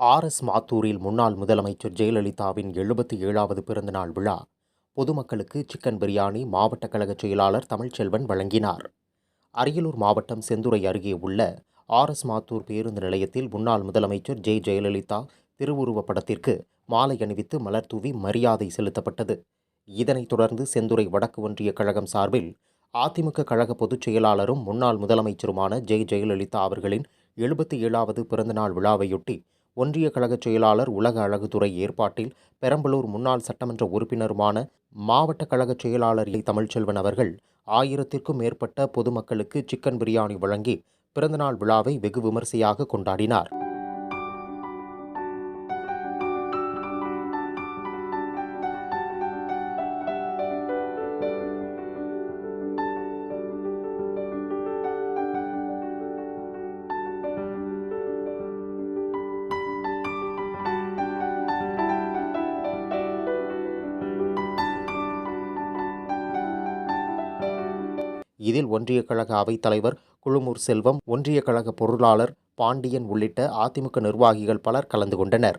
R S மாத்தூரில் முன்னாள் முதலமைச்சர் ஜெயலலிதாவின் எழுபத்தி ஏழாவது பிறந்தநாள் விழா பொதுமக்களுக்கு சிக்கன் பிரியாணி மாவட்ட கழக செயலாளர் தமிழ்ச்செல்வன் வழங்கினார். அரியலூர் மாவட்டம் செந்துறை அருகே உள்ள ஆர் எஸ் மாத்தூர் பேருந்து நிலையத்தில் முன்னாள் முதலமைச்சர் ஜெய் ஜெயலலிதா திருவுருவப் படத்திற்கு மாலை அணிவித்து மலர் தூவி மரியாதை செலுத்தப்பட்டது. இதனைத் தொடர்ந்து செந்துறை வடக்கு ஒன்றிய கழகம் சார்பில் அதிமுக கழக பொதுச் செயலாளரும் முன்னாள் முதலமைச்சருமான ஜெய் ஜெயலலிதா அவர்களின் எழுபத்தி ஏழாவது பிறந்தநாள் விழாவையொட்டி ஒன்றிய கழகச் செயலாளர் உலக அழகுத்துறை ஏற்பாட்டில் பெரம்பலூர் முன்னாள் சட்டமன்ற உறுப்பினருமான மாவட்ட கழகச் செயலாளர் இ. தமிழ்ச்செல்வன் அவர்கள் ஆயிரத்திற்கும் மேற்பட்ட பொதுமக்களுக்கு சிக்கன் பிரியாணி வழங்கி பிறந்தநாள் விழாவை வெகு விமரிசையாக கொண்டாடினார் இதில் ஒன்றிய கழக அவைத்தலைவர் குழுமூர் செல்வம் ஒன்றிய கழக பொருளாளர் பாண்டியன் உள்ளிட்ட அதிமுக நிர்வாகிகள் பலர் கலந்து கொண்டனர்.